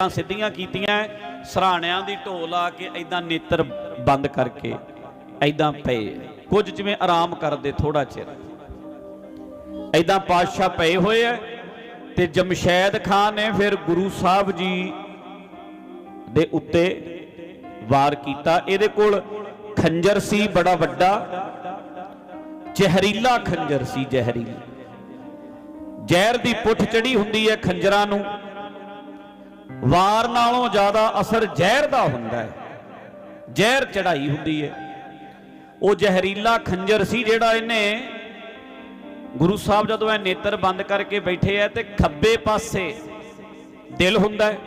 ਤਾਂ ਸਿੱਧੀਆਂ ਕੀਤੀਆਂ ਸਰਾਣਿਆਂ ਦੀ ਢੋਲ ਆ ਕੇ ਐਦਾਂ ਨੇਤਰ ਬੰਦ ਕਰਕੇ ਐਦਾਂ ਪਏ। ਕੁਝ ਜਿਵੇਂ ਆਰਾਮ ਕਰਦੇ ਥੋੜਾ ਚਿਰ। ਐਦਾਂ ਪਾਤਸ਼ਾਹ ਪਏ ਹੋਏ ਐ ਤੇ ਜਮਸ਼ੈਦ ਖਾਨ ਨੇ ਫਿਰ ਗੁਰੂ ਸਾਹਿਬ ਜੀ ਦੇ ਉੱਤੇ ਵਾਰ ਕੀਤਾ। ਇਹਦੇ ਕੋਲ ਖੰਜਰ ਸੀ, ਬੜਾ ਵੱਡਾ। ਜ਼ਹਿਰੀਲਾ ਖੰਜਰ ਸੀ, ਜ਼ਹਿਰੀਲਾ। ਜ਼ਹਿਰ ਦੀ ਪੁੱਠ ਚੜੀ ਹੁੰਦੀ ਹੈ ਖੰਜਰਾਂ ਨੂੰ। ਵਾਰ ਨਾਲੋਂ ਜ਼ਿਆਦਾ ਅਸਰ ਜ਼ਹਿਰ ਦਾ ਹੁੰਦਾ ਹੈ। ਜ਼ਹਿਰ ਚੜਾਈ ਹੁੰਦੀ ਹੈ। ਉਹ ਜ਼ਹਿਰੀਲਾ ਖੰਜਰ ਸੀ ਜਿਹੜਾ ਇਹਨੇ ਗੁਰੂ ਸਾਹਿਬ ਜਦੋਂ ਇਹ ਨੇਤਰ ਬੰਦ ਕਰਕੇ ਬੈਠੇ ਆ ਤੇ ਖੱਬੇ ਪਾਸੇ ਦਿਲ ਹੁੰਦਾ ਹੈ।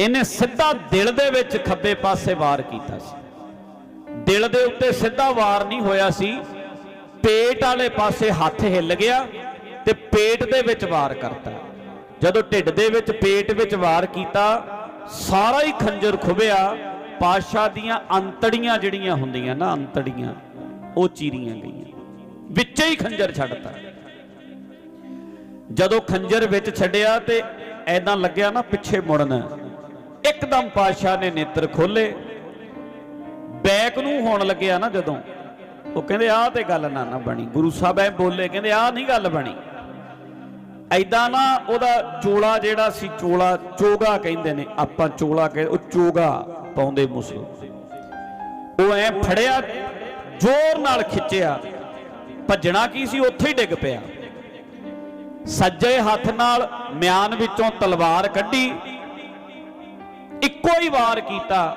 ਇਹਨੇ ਸਿੱਧਾ ਦਿਲ ਦੇ ਵਿੱਚ ਖੱਬੇ ਪਾਸੇ ਵਾਰ ਕੀਤਾ ਸੀ। ਦਿਲ ਦੇ ਉੱਤੇ ਸਿੱਧਾ ਵਾਰ ਨਹੀਂ ਹੋਇਆ ਸੀ। ਪੇਟ ਵਾਲੇ ਪਾਸੇ ਹੱਥ ਹਿੱਲ ਗਿਆ ਤੇ ਪੇਟ ਦੇ ਵਿੱਚ ਵਾਰ ਕਰਤਾ। ਜਦੋਂ ਢਿੱਡ ਦੇ ਵਿੱਚ, ਪੇਟ ਵਿੱਚ ਵਾਰ ਕੀਤਾ, ਸਾਰਾ ਹੀ ਖੰਜਰ ਖੁਬਿਆ ਪਾਸ਼ਾ ਦੀਆਂ ਅੰਤੜੀਆਂ ਜਿਹੜੀਆਂ ਹੁੰਦੀਆਂ ਨਾ, ਅੰਤੜੀਆਂ, ਉਹ ਚੀਰੀਆਂ ਗਈਆਂ। ਵਿੱਚੇ ਹੀ ਖੰਜਰ ਛੱਡਤਾ। ਜਦੋਂ ਖੰਜਰ ਵਿੱਚ ਛੱਡਿਆ ਤੇ ਐਦਾਂ ਲੱਗਿਆ ਨਾ ਪਿੱਛੇ ਮੁੜਨ, ਇੱਕਦਮ ਪਾਸ਼ਾ ਨੇ ਨੇਤਰ ਖੋਲੇ ਬੈਕ ਨੂੰ ਹੋਣ ਲੱਗਿਆ ਨਾ ਜਦੋਂ, ਉਹ ਕਹਿੰਦੇ, ਆਹ ਤੇ ਗੱਲ ਨਾ ਨਾ ਬਣੀ। ਗੁਰੂ ਸਾਹਿਬ ਐ ਬੋਲੇ, ਕਹਿੰਦੇ, ਆਹ ਨਹੀਂ ਗੱਲ ਬਣੀ। ਐਦਾਂ ਨਾ ਉਹਦਾ ਚੋਲਾ ਜਿਹੜਾ ਸੀ, ਚੋਲਾ ਚੋਗਾ ਕਹਿੰਦੇ ਨੇ, ਆਪਾਂ ਚੋਲਾ ਕਹੇ, ਉਹ ਚੋਗਾ ਪਾਉਂਦੇ ਮੁਸਲਮ ਉਹ ਐ ਫੜਿਆ, ਜ਼ੋਰ ਨਾਲ ਖਿੱਚਿਆ। ਭੱਜਣਾ ਕੀ ਸੀ? ਉੱਥੇ ਹੀ ਡਿੱਗ ਪਿਆ। ਸੱਜੇ ਹੱਥ ਨਾਲ ਮਿਆਨ ਵਿੱਚੋਂ ਤਲਵਾਰ ਕੱਢੀ। ਇੱਕੋ ਹੀ ਵਾਰ ਕੀਤਾ।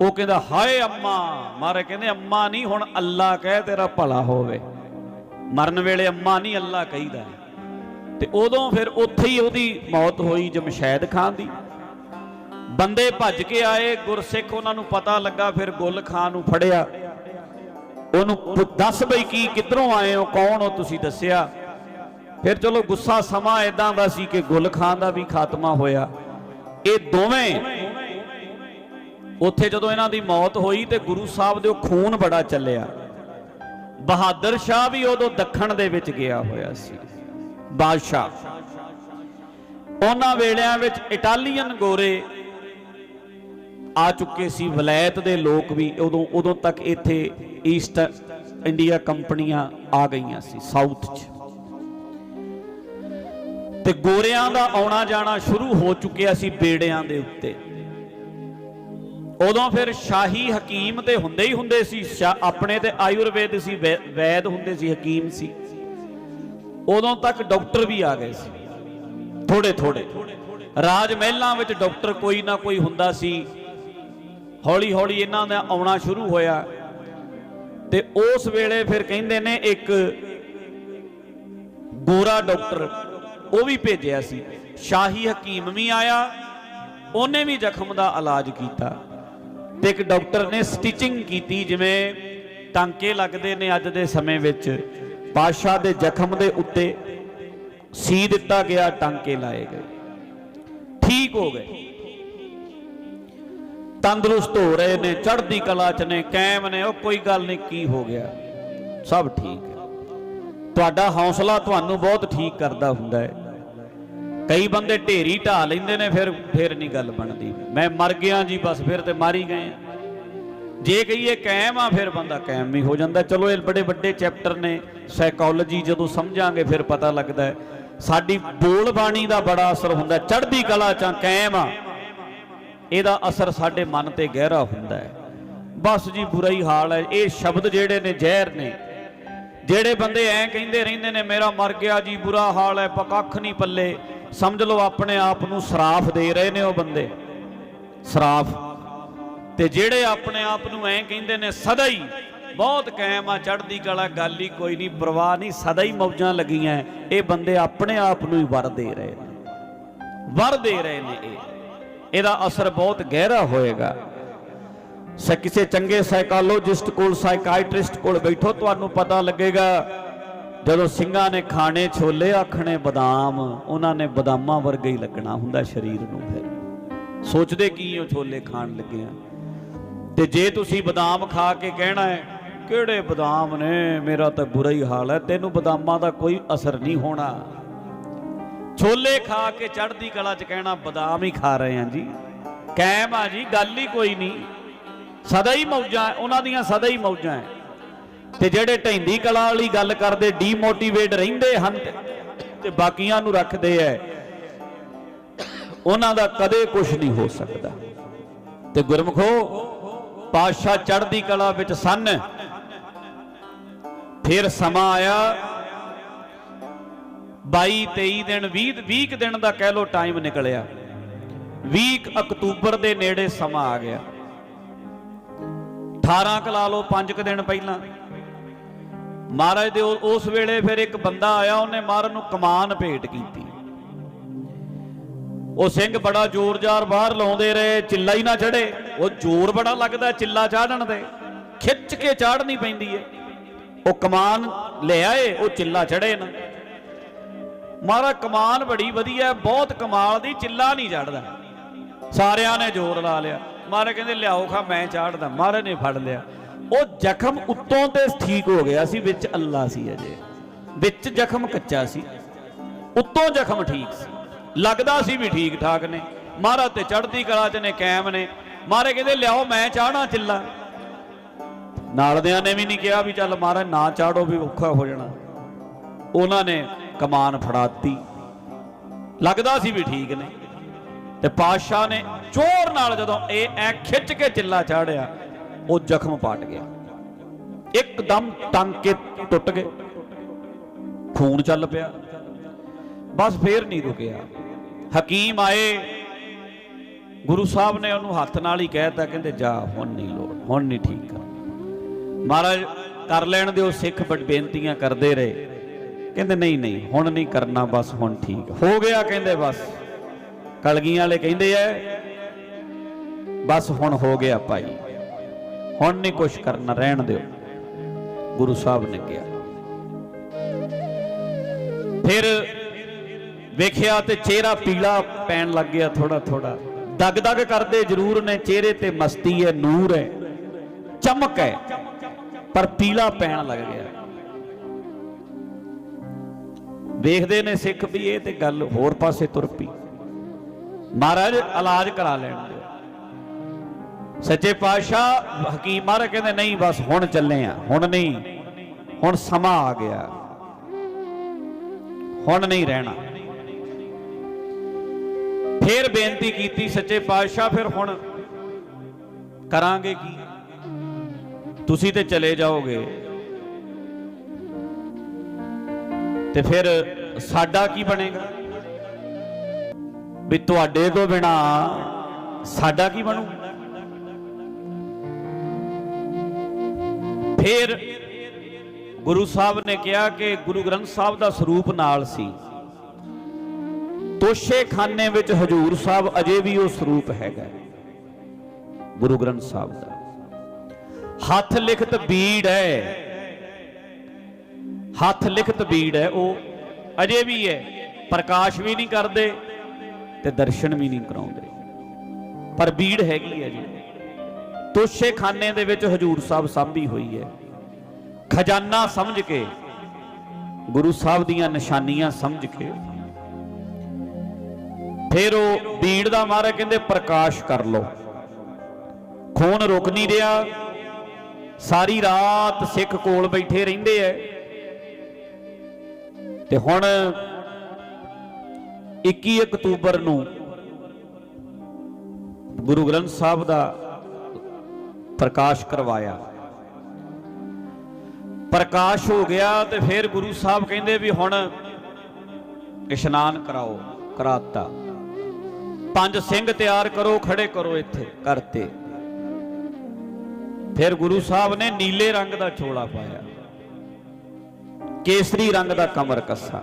ਉਹ ਕਹਿੰਦਾ, ਹਾਏ ਅੰਮਾ! ਮਾਰੇ ਕਹਿੰਦੇ, ਅੰਮਾ ਨਹੀਂ, ਹੁਣ ਅੱਲਾ ਕਹੇ ਤੇਰਾ ਭਲਾ ਹੋਵੇ। ਮਰਨ ਵੇਲੇ ਅੰਮਾ ਨਹੀਂ, ਅੱਲਾ ਕਹੀਦਾ। ਤੇ ਉਦੋਂ ਫਿਰ ਉੱਥੇ ਹੀ ਉਹਦੀ ਮੌਤ ਹੋਈ ਜਮਸ਼ੈਦ ਖਾਨ ਦੀ। ਬੰਦੇ ਭੱਜ ਕੇ ਆਏ, ਗੁਰਸਿੱਖ ਉਹਨਾਂ ਨੂੰ ਪਤਾ ਲੱਗਾ, ਫਿਰ ਗੁੱਲ ਖਾਨ ਨੂੰ ਫੜਿਆ। ਉਹਨੂੰ ਦੱਸ ਬਈ ਕੀ, ਕਿੱਧਰੋਂ ਆਏ ਹੋ, ਕੌਣ ਹੋ, ਤੁਸੀਂ ਦੱਸਿਆ? ਫਿਰ ਚਲੋ ਗੁੱਸਾ ਸਮਾਂ ਇਦਾਂ ਦਾ ਸੀ ਕਿ ਗੁੱਲ ਖਾਨ ਦਾ ਵੀ ਖਾਤਮਾ ਹੋਇਆ। ਇਹ ਦੋਵੇਂ ਉੱਥੇ ਜਦੋਂ ਇਹਨਾਂ ਦੀ ਮੌਤ ਹੋਈ ਤੇ ਗੁਰੂ ਸਾਹਿਬ ਦੇ ਉਹ ਖੂਨ ਬੜਾ ਚੱਲਿਆ। ਬਹਾਦਰ ਸ਼ਾਹ ਵੀ ਉਦੋਂ ਦੱਖਣ ਦੇ ਵਿੱਚ ਗਿਆ ਹੋਇਆ ਸੀ। ਬਾਦਸ਼ਾਹ। ਉਹਨਾਂ ਵੇਲਿਆਂ ਵਿੱਚ ਇਟਾਲੀਅਨ ਗੋਰੇ ਆ ਚੁੱਕੇ ਸੀ। ਵਲਾਇਤ ਦੇ ਲੋਕ ਵੀ ਉਦੋਂ ਉਦੋਂ ਤੱਕ ਇੱਥੇ ਈਸਟ ਇੰਡੀਆ ਕੰਪਨੀਆਂ ਆ ਗਈਆਂ ਸੀ ਸਾਊਥ 'ਚ। ਤੇ ਗੋਰਿਆਂ ਦਾ ਆਉਣਾ ਜਾਣਾ ਸ਼ੁਰੂ ਹੋ ਚੁੱਕਿਆ ਸੀ ਬੇੜਿਆਂ ਦੇ ਉੱਤੇ। ਉਦੋਂ ਫਿਰ ਸ਼ਾਹੀ ਹਕੀਮ ਤੇ ਹੁੰਦੇ ਹੀ ਹੁੰਦੇ ਸੀ। ਸ਼ਾ- ਆਪਣੇ ਤੇ ਆਯੁਰਵੇਦ ਸੀ, ਵੈ- ਵੈਦ ਹੁੰਦੇ ਸੀ, ਹਕੀਮ ਸੀ। ਉਦੋਂ ਤੱਕ ਡਾਕਟਰ ਵੀ ਆ ਗਏ ਸੀ। ਥੋੜੇ ਥੋੜੇ। ਰਾਜ ਮਹਿਲਾਂ ਵਿੱਚ ਡਾਕਟਰ ਕੋਈ ਨਾ ਕੋਈ ਹੁੰਦਾ ਸੀ। ਹੌਲੀ ਹੌਲੀ ਇਹਨਾਂ ਦਾ ਆਉਣਾ ਸ਼ੁਰੂ ਹੋਇਆ। ਤੇ ਉਸ ਵੇਲੇ ਫਿਰ ਕਹਿੰਦੇ ਨੇ ਇੱਕ ਗੋਰਾ ਡਾਕਟਰ, ਉਹ ਵੀ ਭੇਜਿਆ ਸੀ। ਸ਼ਾਹੀ ਹਕੀਮ ਵੀ ਆਇਆ, ਉਹਨੇ ਵੀ ਜ਼ਖਮ ਦਾ ਇਲਾਜ ਕੀਤਾ। ਤੇ ਇੱਕ ਡਾਕਟਰ ਨੇ ਸਟਿਚਿੰਗ ਕੀਤੀ, ਜਿਵੇਂ ਟਾਂਕੇ ਲੱਗਦੇ ਨੇ ਅੱਜ ਦੇ ਸਮੇਂ ਵਿੱਚ। ਪਾਸ਼ਾ ਦੇ ਜ਼ਖਮ ਦੇ ਉੱਤੇ ਸੀ ਦਿੱਤਾ ਗਿਆ, ਟਾਂਕੇ ਲਾਏ ਗਏ। ਠੀਕ ਹੋ ਗਏ। ਤੰਦਰੁਸਤ ਹੋ ਰਹੇ ਨੇ, ਚੜ੍ਹਦੀ ਕਲਾ ਚ ਨੇ ਕਾਇਮ ਨੇ, ਉਹ ਕੋਈ ਗੱਲ ਨਹੀਂ, ਕੀ ਹੋ ਗਿਆ? ਸਭ ਠੀਕ ਹੈ। ਤੁਹਾਡਾ ਹੌਸਲਾ ਤੁਹਾਨੂੰ ਬਹੁਤ ਠੀਕ ਕਰਦਾ ਹੁੰਦਾ ਹੈ। ਕਈ ਬੰਦੇ ਢੇਰੀ ਢਾ ਲੈਂਦੇ ਨੇ, ਫਿਰ ਫਿਰ ਨਹੀਂ ਗੱਲ ਬਣਦੀ। ਮੈਂ ਮਰ ਗਿਆ ਜੀ, ਬਸ ਫਿਰ ਤੇ ਮਾਰੀ ਗਏ ਆ। ਜੇ ਕਹੀਏ ਕਾਇਮ ਆ, ਫਿਰ ਬੰਦਾ ਕਾਇਮ ਵੀ ਹੋ ਜਾਂਦਾ। ਚਲੋ, ਇਹ ਬੜੇ ਵੱਡੇ ਚੈਪਟਰ ਨੇ। ਸਾਈਕੋਲੋਜੀ ਜਦੋਂ ਸਮਝਾਂਗੇ, ਫਿਰ ਪਤਾ ਲੱਗਦਾ ਸਾਡੀ ਬੋਲ ਬਾਣੀ ਦਾ ਬੜਾ ਅਸਰ ਹੁੰਦਾ ਚੜ੍ਹਦੀ ਕਲਾ ਚ ਕਾਇਮ ਆ। ਇਹਦਾ ਅਸਰ ਸਾਡੇ ਮਨ ਤੇ ਗਹਿਰਾ ਹੁੰਦਾ ਹੈ। ਬਸ ਜੀ ਬੁਰਾ ਹੀ ਹਾਲ ਹੈ। ਇਹ ਸ਼ਬਦ ਜਿਹੜੇ ਨੇ, ਜ਼ਹਿਰ ਨੇ। ਜਿਹੜੇ ਬੰਦੇ ਐਂ ਕਹਿੰਦੇ ਰਹਿੰਦੇ ਨੇ, ਮੇਰਾ ਮਰ ਗਿਆ ਜੀ, ਬੁਰਾ ਹਾਲ ਹੈ ਪਕੱਖ ਨਹੀਂ ਪੱਲੇ। ਸਮਝ ਲਓ, ਆਪਣੇ ਆਪ ਨੂੰ ਸਰਾਫ ਦੇ ਰਹੇ ਨੇ ਉਹ ਬੰਦੇ। ਸਰਾਫ ਤੇ ਜਿਹੜੇ ਆਪਣੇ ਆਪ ਨੂੰ ਐਂ ਕਹਿੰਦੇ ਨੇ, ਸਦਾ ਹੀ ਬਹੁਤ ਕਾਇਮ ਆ, ਚੜ੍ਹਦੀ ਕਲਾ, ਗੱਲ ਹੀ ਕੋਈ ਨਹੀਂ, ਪਰਵਾਹ ਨਹੀਂ, ਸਦਾ ਹੀ ਮੌਜਾਂ ਲੱਗੀਆਂ ਇਹ ਬੰਦੇ ਆਪਣੇ ਆਪ ਨੂੰ ਹੀ ਵਰ ਦੇ ਰਹੇ ਨੇ। ਵਰ ਦੇ ਰਹੇ ਨੇ ਇਹ। ਇਹਦਾ ਅਸਰ ਬਹੁਤ ਗਹਿਰਾ ਹੋਏਗਾ। ਸ, ਕਿਸੇ ਚੰਗੇ ਸਾਈਕੋਲੋਜਿਸਟ ਕੋਲ ਸਾਈਕਾਇਟ੍ਰਿਸਟ ਕੋਲ ਬੈਠੋ, ਤੁਹਾਨੂੰ ਪਤਾ ਲੱਗੇਗਾ, ਜਦੋਂ ਸਿੰਘਾਂ ਨੇ ਖਾਣੇ ਛੋਲੇ ਆਖਣੇ ਬਦਾਮ, ਉਹਨਾਂ ਨੇ ਬਦਾਮਾਂ ਵਰਗਾ ਹੀ ਲੱਗਣਾ ਹੁੰਦਾ ਸਰੀਰ ਨੂੰ ਫਿਰ। ਸੋਚਦੇ ਕੀ ਉਹ ਛੋਲੇ ਖਾਣ ਲੱਗੇ ਆ। ਤੇ ਜੇ ਤੁਸੀਂ ਬਦਾਮ ਖਾ ਕੇ ਕਹਿਣਾ ਹੈ, ਕਿਹੜੇ ਬਦਾਮ ਨੇ, ਮੇਰਾ ਤਾਂ ਬੁਰਾ ਹੀ ਹਾਲ ਹੈ, ਤੈਨੂੰ ਬਦਾਮਾਂ ਦਾ ਕੋਈ ਅਸਰ ਨਹੀਂ ਹੋਣਾ। ਛੋਲੇ ਖਾ ਕੇ ਚੜ੍ਹਦੀ ਕਲਾ 'ਚ ਕਹਿਣਾ, ਬਦਾਮ ਹੀ ਖਾ ਰਹੇ ਹਾਂ ਜੀ। ਕਾਇਮ ਆ ਜੀ, ਗੱਲ ਹੀ ਕੋਈ ਨਹੀਂ। ਸਦਾ ਹੀ ਮੌਜਾਂ ਉਹਨਾਂ ਦੀਆਂ ਸਦਾ ਹੀ ਮੌਜਾਂ ਹੈ। ਤੇ ਜਿਹੜੇ ਢੈਂਦੀ ਕਲਾ ਵਾਲੀ ਗੱਲ ਕਰਦੇ ਡੀਮੋਟੀਵੇਟ ਰਹਿੰਦੇ ਹਨ ਤੇ- ਤੇ ਬਾਕੀਆਂ ਨੂੰ ਰੱਖਦੇ ਐ ਉਹਨਾਂ ਦਾ ਕਦੇ ਕੁਝ ਨਹੀਂ ਹੋ ਸਕਦਾ। ਤੇ ਗੁਰਮਖੋ ਪਾਤਸ਼ਾਹ ਚੜ੍ਹਦੀ ਕਲਾ ਵਿੱਚ ਸਨ। ਫਿਰ ਸਮਾਂ ਆਇਆ। 22 23 ਦਿਨ 20 20 ਕੁ ਦਿਨ ਦਾ ਕਹਿ ਲੋ ਟਾਈਮ ਨਿਕਲਿਆ। 20 ਅਕਤੂਬਰ ਦੇ ਨੇੜੇ ਸਮਾਂ ਆ ਗਿਆ। 18 ਕੁ ਲਾ ਲਓ 5 ਕੁ ਦਿਨ ਪਹਿਲਾਂ। ਮਹਾਰਾਜ ਦੇ ਉਸ ਵੇਲੇ ਫਿਰ ਇੱਕ ਬੰਦਾ ਆਇਆ, ਉਹਨੇ ਮਹਾਰਾਜ ਨੂੰ ਕਮਾਨ ਭੇਟ ਕੀਤੀ। ਉਹ ਸਿੰਘ ਬੜਾ ਜ਼ੋਰ-ਜ਼ਾਰ ਬਾਹਰ ਲਾਉਂਦੇ ਰਹੇ, ਚਿੱਲਾ ਹੀ ਨਾ ਚੜੇ ਉਹ ਜ਼ੋਰ ਬੜਾ ਲੱਗਦਾ, ਚਿੱਲਾ ਚਾੜਨ ਦੇ ਖਿੱਚ ਕੇ ਚਾੜਨੀ ਪੈਂਦੀ ਹੈ ਉਹ ਕਮਾਨ ਲੈ ਆਏ, ਉਹ ਚਿੱਲਾ ਚੜੇ ਨਾ। ਮਹਾਰਾਜ, ਕਮਾਨ ਬੜੀ ਵਧੀਆ, ਬਹੁਤ ਕਮਾਲ ਦੀ, ਚਿੱਲਾ ਨਹੀਂ ਚੜਦਾ ਸਾਰਿਆਂ ਨੇ ਜ਼ੋਰ ਲਾ ਲਿਆ। ਮਹਾਰਾਜ ਕਹਿੰਦੇ, ਲਿਆਓ ਖਾ, ਮੈਂ ਚਾੜਦਾ ਮਹਾਰਾਜ ਨੇ ਫੜ ਲਿਆ। ਉਹ ਜ਼ਖਮ ਉੱਤੋਂ ਤੇ ਠੀਕ ਹੋ ਗਿਆ ਸੀ, ਵਿੱਚ ਅੱਲਾ ਸੀ ਅਜੇ। ਵਿੱਚ ਜ਼ਖਮ ਕੱਚਾ ਸੀ। ਉੱਤੋਂ ਜ਼ਖਮ ਠੀਕ ਸੀ। ਲੱਗਦਾ ਸੀ ਵੀ ਠੀਕ ਠਾਕ ਨੇ। ਮਹਾਰਾਜ ਤੇ ਚੜ੍ਹਦੀ ਕਲਾ ਚ ਨੇ ਕਾਇਮ ਨੇ। ਮਹਾਰਾਜ ਕਹਿੰਦੇ, ਲਿਆਓ, ਮੈਂ ਚਾਹਣਾ ਚਿੱਲਾ। ਨਾਲਦਿਆਂ ਨੇ ਵੀ ਨਹੀਂ ਕਿਹਾ ਵੀ ਚੱਲ ਮਹਾਰਾਜ, ਨਾ ਚਾੜੋ ਵੀ ਔਖਾ ਹੋ ਜਾਣਾ। ਉਹਨਾਂ ਨੇ ਕਮਾਨ ਫੜਾਤੀ। ਲੱਗਦਾ ਸੀ ਵੀ ਠੀਕ ਨੇ। ਤੇ ਪਾਤਸ਼ਾਹ ਨੇ ਚੋਰ ਨਾਲ ਜਦੋਂ ਇਹ ਐ ਖਿੱਚ ਕੇ ਚਿੱਲਾ ਚਾੜਿਆ, ਉਹ ਜ਼ਖਮ ਪਾਟ ਗਿਆ। ਇੱਕਦਮ ਟਾਂਕੇ ਟੁੱਟ ਗਏ। ਖੂਨ ਚੱਲ ਪਿਆ। ਬਸ ਫੇਰ ਨਹੀਂ ਰੁਕਿਆ। ਹਕੀਮ ਆਏ। ਗੁਰੂ ਸਾਹਿਬ ਨੇ ਉਹਨੂੰ ਹੱਥ ਨਾਲ ਹੀ ਕਹਿਤਾ ਕਹਿੰਦੇ, ਜਾ, ਹੁਣ ਨਹੀਂ ਲੋੜ, ਹੁਣ ਨਹੀਂ ਠੀਕ ਕਰ ਮਹਾਰਾਜ, ਕਰ ਲੈਣ ਦਿਓ ਸਿੱਖ ਬੜ ਬੇਨਤੀਆਂ ਕਰਦੇ ਰਹੇ। ਕਹਿੰਦੇ, ਨਹੀਂ ਨਹੀਂ, ਹੁਣ ਨਹੀਂ ਕਰਨਾ, ਬਸ ਹੁਣ ਠੀਕ। ਹੋ ਗਿਆ, ਕਹਿੰਦੇ, ਬਸ। ਕਲਗੀਆਂ ਵਾਲੇ ਕਹਿੰਦੇ ਐ, ਬਸ ਹੁਣ ਹੋ ਗਿਆ ਭਾਈ, ਹੁਣ ਨਹੀਂ ਕੁਛ ਕਰਨਾ, ਰਹਿਣ ਦਿਓ। ਗੁਰੂ ਸਾਹਿਬ ਨੇ ਕਿਹਾ। ਫਿਰ ਵੇਖਿਆ ਤੇ ਚਿਹਰਾ ਪੀਲਾ ਪੈਣ ਲੱਗ ਗਿਆ ਥੋੜਾ ਥੋੜਾ ਦਗ ਦਗ ਕਰਦੇ ਜ਼ਰੂਰ ਨੇ, ਚਿਹਰੇ ਤੇ ਮਸਤੀ ਹੈ, ਨੂਰ ਹੈ, ਚਮਕ ਹੈ, ਪਰ ਪੀਲਾ ਪੈਣ ਲੱਗ ਗਿਆ। ਵੇਖਦੇ ਨੇ ਸਿੱਖ ਵੀ ਇਹ ਤੇ ਗੱਲ ਹੋਰ ਪਾਸੇ ਤੁਰ ਪਈ। ਮਹਾਰਾਜ, ਇਲਾਜ ਕਰਾ ਲੈਣ ਦਿਓ। ਸੱਚੇ ਪਾਤਸ਼ਾਹ, ਹਕੀਮ ਮਹਾਰਾਜ ਕਹਿੰਦੇ, ਨਹੀਂ, ਬਸ ਹੁਣ ਚੱਲੇ ਆ, ਹੁਣ ਨਹੀਂ, ਹੁਣ ਸਮਾਂ ਆ ਗਿਆ। ਹੁਣ ਨਹੀਂ ਰਹਿਣਾ। ਫੇਰ ਬੇਨਤੀ ਕੀਤੀ ਸੱਚੇ ਪਾਤਸ਼ਾਹ, ਫਿਰ ਹੁਣ ਕਰਾਂਗੇ ਕੀ? ਤੁਸੀਂ ਤੇ ਚਲੇ ਜਾਓਗੇ। ਤੇ ਫਿਰ ਸਾਡਾ ਕੀ ਬਣੇਗਾ? ਵੀ ਤੁਹਾਡੇ ਤੋਂ ਬਿਨਾ ਸਾਡਾ ਕੀ ਬਣੂ? ਫਿਰ ਗੁਰੂ ਸਾਹਿਬ ਨੇ ਕਿਹਾ ਕਿ ਗੁਰੂ ਗ੍ਰੰਥ ਸਾਹਿਬ ਦਾ ਸਰੂਪ ਨਾਲ ਸੀ। ਤੋਸ਼ੇ ਖਾਨੇ ਵਿੱਚ ਹਜੂਰ ਸਾਹਿਬ ਅਜੇ ਵੀ ਉਹ ਸਰੂਪ ਹੈਗਾ। ਗੁਰੂ ਗ੍ਰੰਥ ਸਾਹਿਬ ਦਾ। ਹੱਥ ਲਿਖਤ ਬੀੜ ਹੈ। ਹੱਥ ਲਿਖਤ ਬੀੜ ਹੈ। ਉਹ ਅਜੇ ਵੀ ਹੈ। ਪ੍ਰਕਾਸ਼ ਵੀ ਨਹੀਂ ਕਰਦੇ ਤੇ ਦਰਸ਼ਨ ਵੀ ਨਹੀਂ ਕਰਾਉਂਦੇ। ਪਰ ਬੀੜ ਹੈਗੀ ਹੈ ਜੀ। ਤੋਸ਼ੇਖਾਨੇ ਦੇ ਵਿੱਚ ਹਜੂਰ ਸਾਹਿਬ ਸਾਂਭੀ ਹੋਈ ਹੈ। ਖਜ਼ਾਨਾ ਸਮਝ ਕੇ, ਗੁਰੂ ਸਾਹਿਬ ਦੀਆਂ ਨਿਸ਼ਾਨੀਆਂ ਸਮਝ ਕੇ ਫਿਰ ਉਹ ਬੀੜ ਦਾ ਮਾਰਾ ਕਹਿੰਦੇ ਪ੍ਰਕਾਸ਼ ਕਰ ਲਓ। ਖੂਨ ਰੁਕ ਨਹੀਂ ਰਿਹਾ। ਸਾਰੀ ਰਾਤ ਸਿੱਖ ਕੋਲ ਬੈਠੇ ਰਹਿੰਦੇ ਐ। ਤੇ ਹੁਣ 21 ਅਕਤੂਬਰ ਨੂੰ ਗੁਰੂ ਗ੍ਰੰਥ ਸਾਹਿਬ ਦਾ ਪ੍ਰਕਾਸ਼ ਕਰਵਾਇਆ। ਪ੍ਰਕਾਸ਼ ਹੋ ਗਿਆ ਤੇ ਫਿਰ ਗੁਰੂ ਸਾਹਿਬ ਕਹਿੰਦੇ ਵੀ ਹੁਣ ਇਸ਼ਨਾਨ ਕਰਾਓ, ਕਰਾਤਾ। ਪੰਜ ਸਿੰਘ ਤਿਆਰ ਕਰੋ ਖੜੇ ਕਰੋ ਇੱਥੇ। ਕਰਤੇ। ਫਿਰ ਗੁਰੂ ਸਾਹਿਬ ਨੇ ਨੀਲੇ ਰੰਗ ਦਾ ਚੋਲਾ ਪਾਇਆ। ਕੇਸਰੀ ਰੰਗ ਦਾ ਕਮਰ ਕੱਸਾ।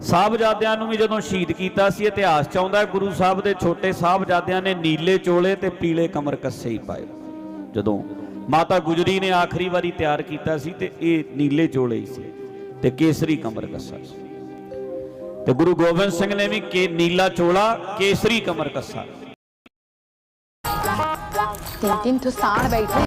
ਸਾਹਿਬਜ਼ਾਦਿਆਂ ਨੂੰ ਵੀ ਜਦੋਂ ਸ਼ਹੀਦ ਕੀਤਾ ਸੀ ਇਤਿਹਾਸ ਚ ਆਉਂਦਾ ਗੁਰੂ ਸਾਹਿਬ ਦੇ ਛੋਟੇ ਸਾਹਿਬਜ਼ਾਦਿਆਂ ਨੇ ਨੀਲੇ ਚੋਲੇ ਤੇ ਪੀਲੇ ਕਮਰ ਕੱਸੇ ਹੀ ਪਾਏ। ਜਦੋਂ ਮਾਤਾ ਗੁਜਰੀ ਨੇ ਆਖਰੀ ਵਾਰੀ ਤਿਆਰ ਕੀਤਾ ਸੀ ਤੇ ਇਹ ਨੀਲੇ ਚੋਲੇ ਹੀ ਸੀ ਤੇ ਕੇਸਰੀ ਕਮਰ ਕੱਸਾ ਸੀ। ਤੇ ਗੁਰੂ ਗੋਬਿੰਦ ਸਿੰਘ ਨੇ ਵੀ ਕੇ ਨੀਲਾ ਚੋਲਾ, ਕੇਸਰੀ ਕਮਰ ਕੱਸਾ। ਤਿੰਨ ਤਿੰਨ ਤੋਂ ਬੈਠੇ।